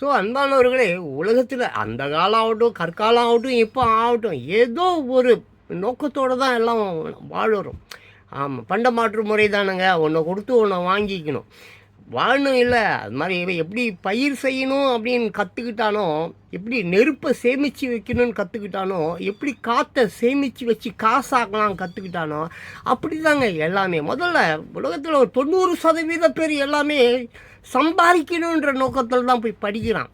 So அன்பானவர்களே உலகத்தில் அந்த காலம் ஆகட்டும் கற்காலம் ஆகட்டும் இப்போ ஆகட்டும் ஏதோ ஒரு நோக்கத்தோடு தான் எல்லாம் வாழுறோம். ஆமாம் பண்ட மாற்று முறை தானுங்க. ஒன்றை கொடுத்து ஒன்றை வாங்கிக்கணும். வாழணும் இல்லை. அது மாதிரி இவன் எப்படி பயிர் செய்யணும் அப்படின்னு கற்றுக்கிட்டானோ எப்படி நெருப்பை சேமித்து வைக்கணும்னு கற்றுக்கிட்டானோ எப்படி காற்றை சேமித்து வச்சு காசாக்கலாம் கற்றுக்கிட்டானோ அப்படி தாங்க எல்லாமே. முதல்ல உலகத்தில் ஒரு தொண்ணூறு சதவீத பேர் எல்லாமே சம்பாதிக்கணுன்ற நோக்கத்தில் தான் போய் படிக்கிறான்.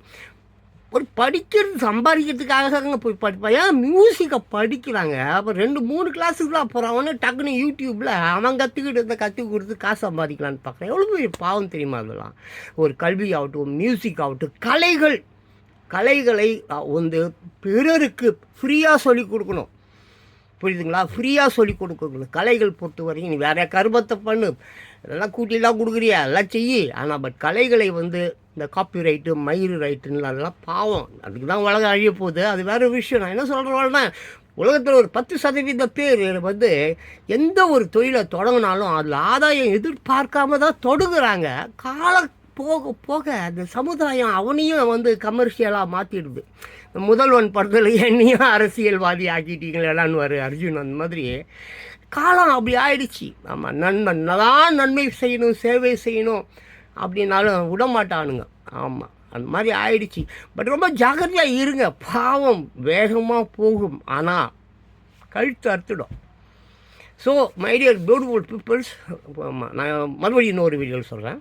ஒரு படிக்கிறது சம்பாதிக்கிறதுக்காக போய் படிப்பான் ஏன் மியூசிக்கை படிக்கிறாங்க. அப்போ ரெண்டு மூணு கிளாஸுக்கு தான் போகிறான் டக்குன்னு யூடியூப்பில் அவன் கற்றுக்கிட்டு இருந்த கற்றுக் கொடுத்து காசு சம்பாதிக்கலான்னு பார்க்குறேன் எவ்வளோ பெரிய பாவம் தெரியுமா அதெல்லாம்? ஒரு கல்வி ஆகட்டும் மியூசிக் ஆகட்டும் கலைகள். கலைகளை வந்து பிறருக்கு ஃப்ரீயாக சொல்லிக் கொடுக்கணும். புரியுதுங்களா? ஃப்ரீயாக சொல்லி கொடுக்கணும். கலைகள் பொறுத்த வரைக்கும் நீ வேற கருமத்தை பண்ணு. இதெல்லாம் கூட்டிலாம் கொடுக்குறியா? எல்லாம் செய்யி. ஆனால் பட் கலைகளை வந்து இந்த காப்பி ரைட்டு மயிறு ரைட்டுன்னு அதெல்லாம் பாவம். அதுக்கு தான் உலகம் அழிய போகுது. அது வேற விஷயம். நான் என்ன சொல்கிறேன்னா உலகத்தில் ஒரு பத்து சதவீத பேர் வந்து எந்த ஒரு தொழிலை தொடங்கினாலும் அதில் ஆதாயம் எதிர்பார்க்காம தான் தொடங்குறாங்க. கால போக போக அந்த சமுதாயம் அவனையும் வந்து கமர்ஷியலாக மாற்றிடுது முதல்வன் படத்தில் என்னையும் அரசியல்வாதி ஆக்கிட்டீங்களான்னு வரு அர்ஜுன் அந்த மாதிரி காலம் அப்படி ஆயிடுச்சு. நம்ம நன்மன் தான் நன்மை செய்யணும் சேவை செய்யணும் அப்படின்னாலும் விட மாட்டானுங்க ஆமாம் அந்த மாதிரி ஆயிடுச்சு. பட் ரொம்ப ஜாக்கிரதையாக இருங்க. பாவம் வேகமாக போகும். ஆனால் கழுத்து அறுத்துடும். So my dear beautiful peoples நான் மறுபடியும் இன்னொரு வீடியோவில் சொல்கிறேன்